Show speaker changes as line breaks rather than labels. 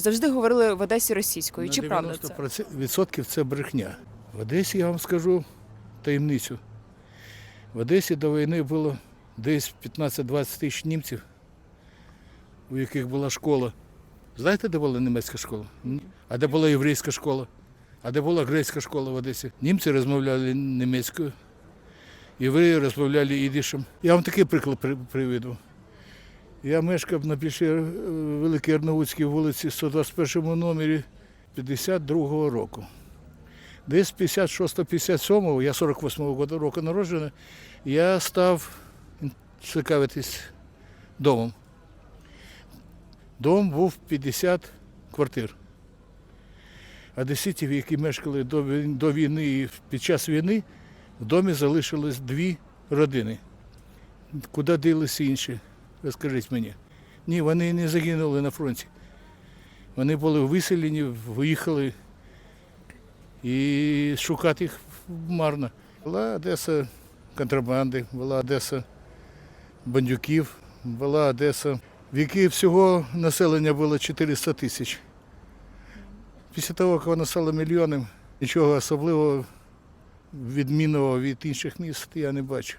Завжди говорили в Одесі російською. Чи правда це?
90% це брехня. В Одесі я вам скажу таємницю. В Одесі до війни було десь 15-20 тисяч німців, у яких була школа. Знаєте, де була німецька школа? А де була єврейська школа? А де була грецька школа в Одесі? Німці розмовляли німецькою, євреї розмовляли ідишем. Я вам такий приклад при- приведу. Я мешкав на більшій е, Великій Арнаутській вулиці 121 номері 52-го року. Десь 56-57, я 48-го року народжений, я став цікавитись домом. Дом був 50 квартир. Одеситів, які мешкали до війни і під час війни, в домі залишилось дві родини. Куди ділися інші? Розкажіть мені. Ні, вони не загинули на фронті. Вони були виселені, виїхали і шукати їх марно. Була Одеса контрабанди, була Одеса бандюків, була Одеса, в якій всього населення було 400 тисяч. Після того, як вона стала мільйоном, нічого особливого відмінного від інших міст я не бачу.